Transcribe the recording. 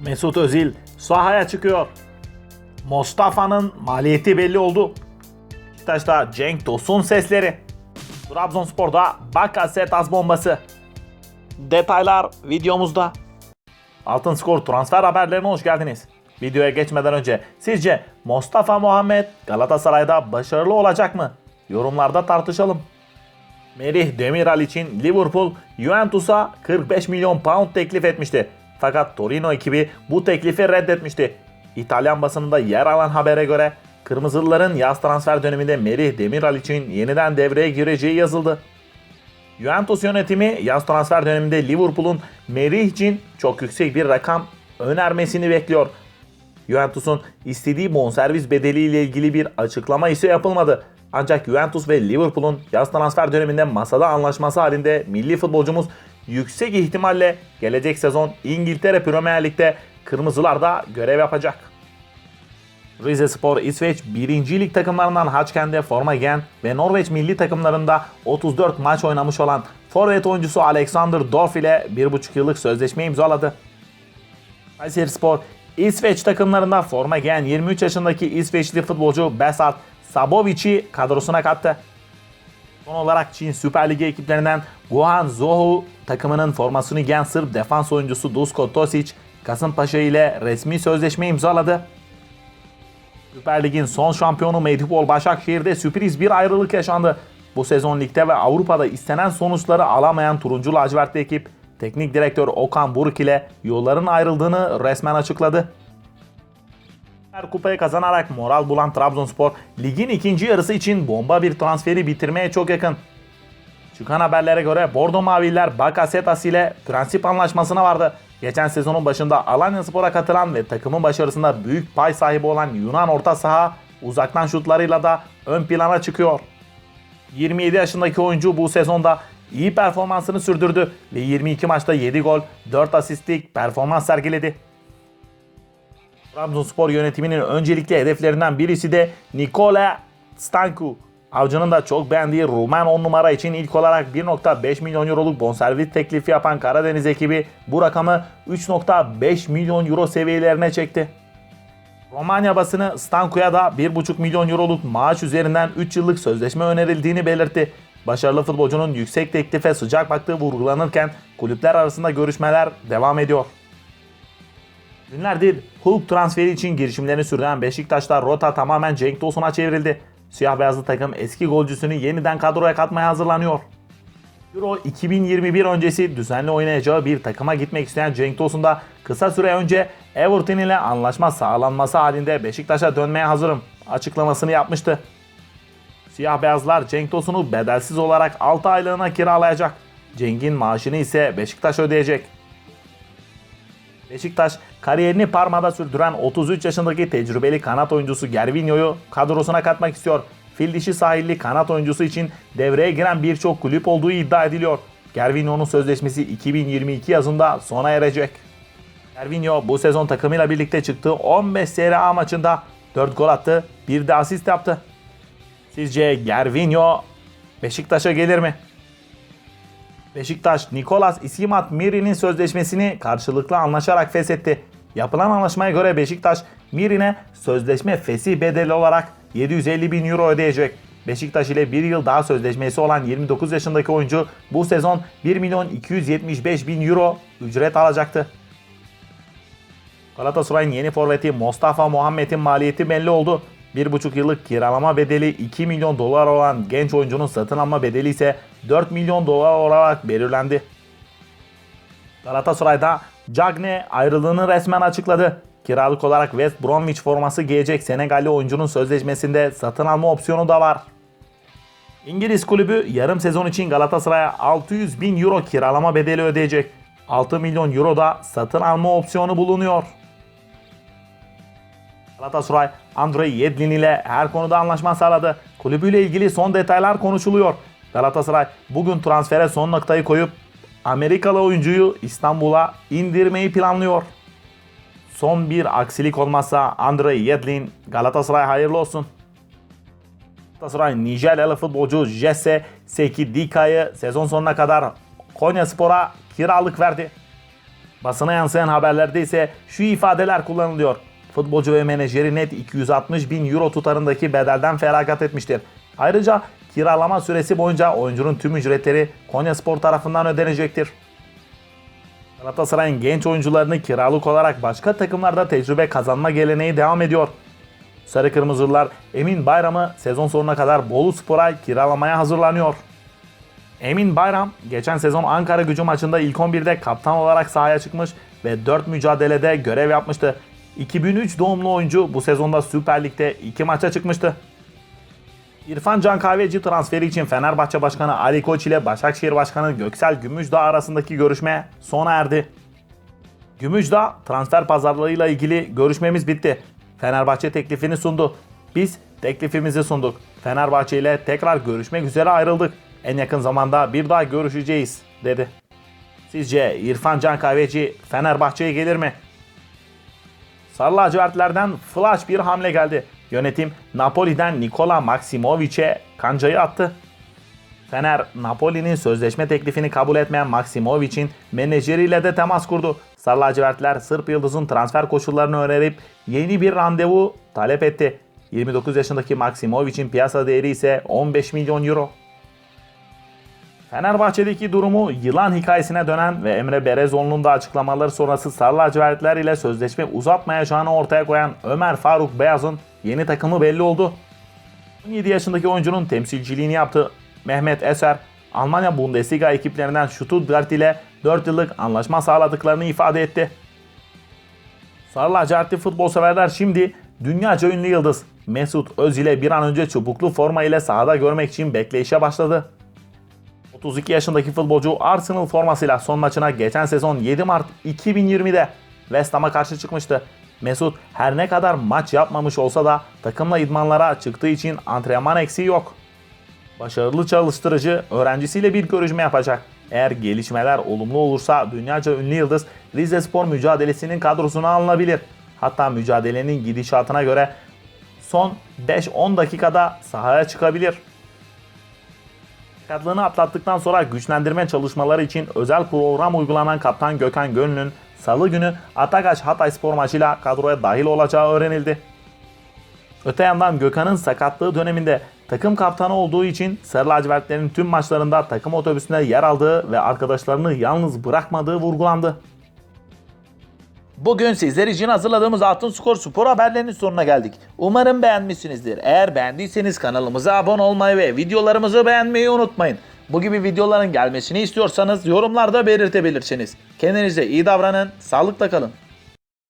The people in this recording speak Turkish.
Mesut Özil sahaya çıkıyor. Mustafa'nın maliyeti belli oldu. Beşiktaş'ta Cenk Tosun sesleri. Trabzonspor'da Bakasetas bombası. Detaylar videomuzda. Altın Skor transfer haberlerine hoş geldiniz. Videoya geçmeden önce sizce Mustafa Muhammed Galatasaray'da başarılı olacak mı? Yorumlarda tartışalım. Merih Demiral için Liverpool Juventus'a 45 milyon pound teklif etmişti. Fakat Torino ekibi bu teklifi reddetmişti. İtalyan basınında yer alan habere göre Kırmızılıların yaz transfer döneminde Merih Demiral için yeniden devreye gireceği yazıldı. Juventus yönetimi yaz transfer döneminde Liverpool'un Merih için çok yüksek bir rakam önermesini bekliyor. Juventus'un istediği bonservis bedeliyle ilgili bir açıklama ise yapılmadı. Ancak Juventus ve Liverpool'un yaz transfer döneminde masada anlaşması halinde milli futbolcumuz yüksek ihtimalle gelecek sezon İngiltere Premier Lig'de Kırmızılarda görev yapacak. Rize Spor İsveç 1. Lig takımlarından Haçken'de forma giyen ve Norveç milli takımlarında 34 maç oynamış olan forvet oyuncusu Alexander Dorf ile 1,5 yıllık sözleşme imzaladı. Kayseri Spor İsveç takımlarında forma giyen 23 yaşındaki İsveçli futbolcu Besart Sabovic'i kadrosuna kattı. Son olarak Çin Süper Ligi ekiplerinden Guangzhou takımının formasını giyen Sırp defans oyuncusu Dusko Tosic, Kasımpaşa ile resmi sözleşme imzaladı. Süper Lig'in son şampiyonu Medipol Başakşehir'de sürpriz bir ayrılık yaşandı. Bu sezon ligde ve Avrupa'da istenen sonuçları alamayan turuncu lacivertli ekip teknik direktör Okan Buruk ile yolların ayrıldığını resmen açıkladı. Kupayı kazanarak moral bulan Trabzonspor ligin ikinci yarısı için bomba bir transferi bitirmeye çok yakın. Çıkan haberlere göre Bordo Maviller Bakasetas ile prensip anlaşmasına vardı. Geçen sezonun başında Alanya Spor'a katılan ve takımın başarısında büyük pay sahibi olan Yunan orta saha uzaktan şutlarıyla da ön plana çıkıyor. 27 yaşındaki oyuncu bu sezonda iyi performansını sürdürdü ve 22 maçta 7 gol, 4 asistlik performans sergiledi. Trabzonspor yönetiminin öncelikli hedeflerinden birisi de Nikola Stanku. Avcı'nın da çok beğendiği Rumen 10 numara için ilk olarak 1.5 milyon euroluk bonservis teklifi yapan Karadeniz ekibi bu rakamı 3.5 milyon euro seviyelerine çekti. Romanya basını Stanku'ya da 1.5 milyon euroluk maaş üzerinden 3 yıllık sözleşme önerildiğini belirtti. Başarılı futbolcunun yüksek teklife sıcak baktığı vurgulanırken kulüpler arasında görüşmeler devam ediyor. Günlerdir Hulk transferi için girişimlerini sürdüren Beşiktaş'ta rota tamamen Cenk Tosun'a çevrildi. Siyah beyazlı takım eski golcüsünü yeniden kadroya katmaya hazırlanıyor. Euro 2021 öncesi düzenli oynayacağı bir takıma gitmek isteyen Cenk Tosun da kısa süre önce Everton ile anlaşma sağlanması halinde Beşiktaş'a dönmeye hazırım açıklamasını yapmıştı. Siyah beyazlar Cenk Tosun'u bedelsiz olarak 6 aylığına kiralayacak. Cenk'in maaşını ise Beşiktaş ödeyecek. Beşiktaş kariyerini Parma'da sürdüren 33 yaşındaki tecrübeli kanat oyuncusu Gervinho'yu kadrosuna katmak istiyor. Fil dişi sahilli kanat oyuncusu için devreye giren birçok kulüp olduğu iddia ediliyor. Gervinho'nun sözleşmesi 2022 yazında sona erecek. Gervinho bu sezon takımıyla birlikte çıktığı 15 Serie A maçında 4 gol attı, bir de asist yaptı. Sizce Gervinho Beşiktaş'a gelir mi? Beşiktaş, Nikolas İskimat Miri'nin sözleşmesini karşılıklı anlaşarak feshetti. Yapılan anlaşmaya göre Beşiktaş, Miri'ne sözleşme fesih bedeli olarak 750 bin euro ödeyecek. Beşiktaş ile bir yıl daha sözleşmesi olan 29 yaşındaki oyuncu bu sezon 1 milyon 275 bin euro ücret alacaktı. Galatasaray'ın yeni forveti Mustafa Muhammed'in maliyeti belli oldu. 1,5 yıllık kiralama bedeli 2 milyon dolar olan genç oyuncunun satın alma bedeli ise 4 milyon dolar olarak belirlendi. Galatasaray'da Cagne ayrılığını resmen açıkladı. Kiralık olarak West Bromwich forması giyecek Senegalli oyuncunun sözleşmesinde satın alma opsiyonu da var. İngiliz kulübü yarım sezon için Galatasaray'a 600 bin euro kiralama bedeli ödeyecek. 6 milyon euro da satın alma opsiyonu bulunuyor. Galatasaray Andrei Yedlin ile her konuda anlaşma sağladı. Kulübüyle ilgili son detaylar konuşuluyor. Galatasaray bugün transfere son noktayı koyup Amerikalı oyuncuyu İstanbul'a indirmeyi planlıyor. Son bir aksilik olmazsa Andrei Yedlin Galatasaray hayırlı olsun. Galatasaray Nijeryalı futbolcu Jesse Sekidika'yı sezon sonuna kadar Konya Spor'a kiralık verdi. Basına yansıyan haberlerde ise şu ifadeler kullanılıyor. Futbolcu ve menajeri net 260 bin euro tutarındaki bedelden feragat etmiştir. Ayrıca kiralama süresi boyunca oyuncunun tüm ücretleri Konya Spor tarafından ödenecektir. Galatasaray'ın genç oyuncularını kiralık olarak başka takımlarda tecrübe kazanma geleneği devam ediyor. Sarı Kırmızılar Emin Bayram'ı sezon sonuna kadar Bolu Spor'a kiralamaya hazırlanıyor. Emin Bayram geçen sezon Ankara gücü maçında ilk 11'de kaptan olarak sahaya çıkmış ve 4 mücadelede görev yapmıştı. 2003 doğumlu oyuncu bu sezonda Süper Lig'de 2 maça çıkmıştı. İrfan Can Kahveci transferi için Fenerbahçe Başkanı Ali Koç ile Başakşehir Başkanı Göksel Gümüşdağ arasındaki görüşme sona erdi. Gümüşdağ transfer pazarlığıyla ilgili görüşmemiz bitti. Fenerbahçe teklifini sundu. Biz teklifimizi sunduk. Fenerbahçe ile tekrar görüşmek üzere ayrıldık. En yakın zamanda bir daha görüşeceğiz dedi. Sizce İrfan Can Kahveci Fenerbahçe'ye gelir mi? Sarı lacivertlerden flash bir hamle geldi. Yönetim Napoli'den Nikola Maksimovic'e kancayı attı. Fener, Napoli'nin sözleşme teklifini kabul etmeyen Maksimovic'in menajeriyle de temas kurdu. Sarı lacivertler Sırp Yıldız'ın transfer koşullarını önerip yeni bir randevu talep etti. 29 yaşındaki Maksimovic'in piyasa değeri ise 15 milyon euro. Fenerbahçe'deki durumu yılan hikayesine dönen ve Emre Berezoğlu'nun da açıklamaları sonrası Sarı lacivertler ile sözleşme uzatmayacağını ortaya koyan Ömer Faruk Beyaz'ın yeni takımı belli oldu. 17 yaşındaki oyuncunun temsilciliğini yaptı. Mehmet Eser, Almanya Bundesliga ekiplerinden Stuttgart ile 4 yıllık anlaşma sağladıklarını ifade etti. Sarı lacivertli futbol severler şimdi dünyaca ünlü yıldız Mesut Özil'e bir an önce çubuklu forma ile sahada görmek için bekleyişe başladı. 32 yaşındaki futbolcu Arsenal formasıyla son maçına geçen sezon 7 Mart 2020'de West Ham'a karşı çıkmıştı. Mesut her ne kadar maç yapmamış olsa da takımla idmanlara çıktığı için antrenman eksiği yok. Başarılı çalıştırıcı öğrencisiyle bir görüşme yapacak. Eğer gelişmeler olumlu olursa dünyaca ünlü yıldız Rize Spor mücadelesinin kadrosuna alınabilir. Hatta mücadelenin gidişatına göre son 5-10 dakikada sahaya çıkabilir. Sakatlığı atlattıktan sonra güçlendirme çalışmaları için özel program uygulanan kaptan Gökhan Gönül'ün salı günü Atagaç Hatay spor maçıyla kadroya dahil olacağı öğrenildi. Öte yandan Gökhan'ın sakatlığı döneminde takım kaptanı olduğu için Sarı lacivertlerin tüm maçlarında takım otobüsünde yer aldığı ve arkadaşlarını yalnız bırakmadığı vurgulandı. Bugün sizler için hazırladığımız Altın Skor spor haberlerinin sonuna geldik. Umarım beğenmişsinizdir. Eğer beğendiyseniz kanalımıza abone olmayı ve videolarımızı beğenmeyi unutmayın. Bu gibi videoların gelmesini istiyorsanız yorumlarda belirtebilirsiniz. Kendinize iyi davranın, sağlıkla kalın.